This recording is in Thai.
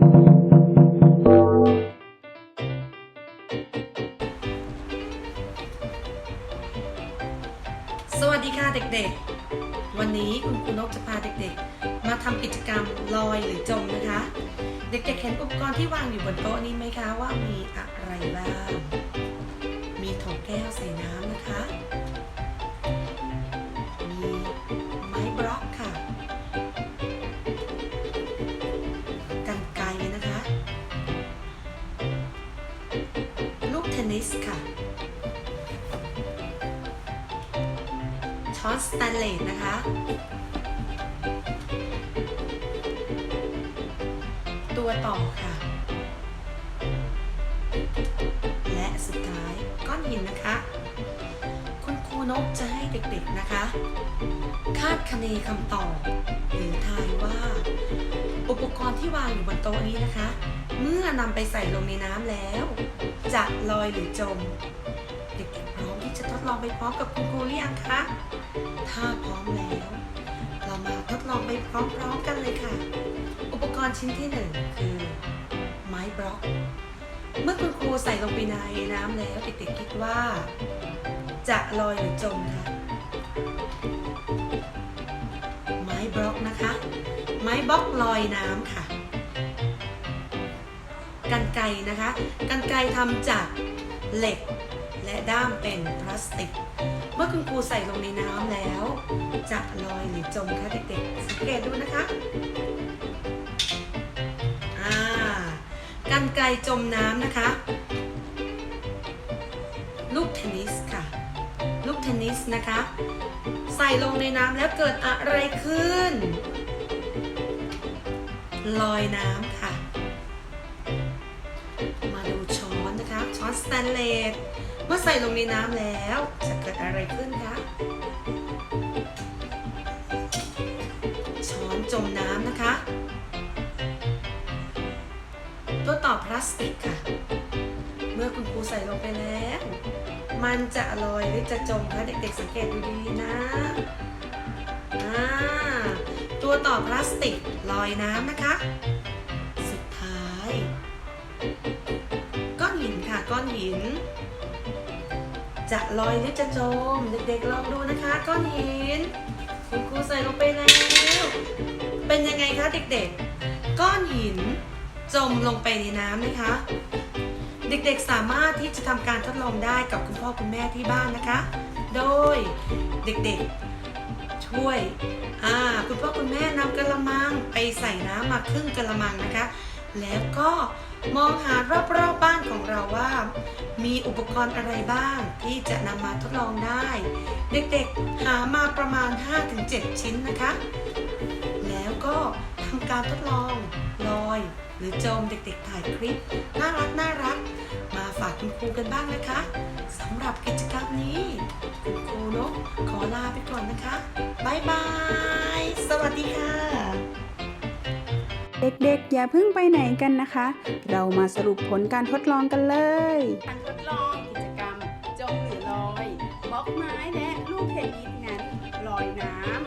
สวัสดีค่ะเด็กๆ วันนี้คุณครูนกจะพาเด็กๆ มาทำกิจกรรมลอยหรือจมนะคะ เด็กๆเห็นอุปกรณ์ที่วางอยู่บนโต๊ะนี้ไหมคะว่ามีอะไรบ้าง มีโถแก้วใส่น้ำนะคะ นิสค่ะ ช้อนสแตนเลสนะคะ ตัวต่อค่ะ และสุดท้ายก้อนหินนะคะ คุณครูนกจะให้เด็กๆนะคะ คาดคะเนคำตอบหรือทายว่า อุปกรณ์ที่วางอยู่บนโต๊ะนี้นะคะ เมื่อนำไปใส่ลงในน้ำแล้ว จะลอยหรือจม เด็กๆพร้อมที่จะทดลองไปพร้อมกับคุณครูหรือยังคะถ้าพร้อมแล้ว เรามาทดลองไปพร้อมๆกันเลยค่ะ อุปกรณ์ชิ้นที่หนึ่งคือไม้บล็อก เมื่อคุณครูใส่ลงไปในน้ำแล้วเด็กๆคิดว่า จะลอยหรือจมคะไม้บล็อกนะคะ ไม้บล็อกลอยน้ำค่ะ กันไกนะคะ กันไกรทำจากเหล็กและด้ามเป็นพลาสติก เมื่อคุณครูใส่ลงในน้ำแล้ว จะลอยหรือจมคะเด็กๆสังเกตดูนะคะอ่ากันไกจมน้ำนะคะ ลูกเทนนิสค่ะ ลูกเทนนิสนะคะ ใส่ลงในน้ำแล้วเกิดอะไรขึ้น ลอยน้ำค่ะ แตนเลสเมื่อใส่ลงในน้ำแล้วจะเกิดอะไรขึ้นคะช้อนจมน้ำนะคะ ตัวต่อพลาสติกค่ะ เมื่อคุณครูใส่ลงไปแล้ว มันจะลอยหรือจะจมคะเด็กๆสังเกตดูดีนะตัวต่อพลาสติกลอยน้ำนะคะ อนหิน จะลอยหรือจะจม เด็กๆลองดูนะคะก้อนหินคุณครูใส่ลงไปแล้ว เป็นยังไงคะเด็กๆ ก้อนหินจมลงไปในน้ำนะคะ เด็กๆสามารถที่จะทำการทดลองได้กับคุณพ่อคุณแม่ที่บ้านนะคะ โดยเด็กๆช่วยอ่าคุณพ่อคุณแม่นำกระมังไปใส่น้ำมาครึ่งกระมังนะคะ แล้วก็มองหารอบๆบ้านของเราว่า มีอุปกรณ์อะไรบ้างที่จะนำมาทดลองได้ เด็กๆหามาประมาณ 5-7 ชิ้นนะคะ แล้วก็ทำการทดลองลอย หรือจมเด็กๆถ่ายคลิป น่ารักน่ารัก มาฝากคุณครูกันบ้างนะคะสำหรับกิจกรรมนี้คุณครูนกขอลาไปก่อนนะคะ บ๊ายบาย สวัสดีค่ะ เด็กๆ อย่าเพิ่งไปไหนกันนะคะ เรามาสรุปผลการทดลองกันเลย การทดลองกิจกรรมจมหรือลอยบล็อกไม้และลูกเทนนิสนั้นลอยน้ำ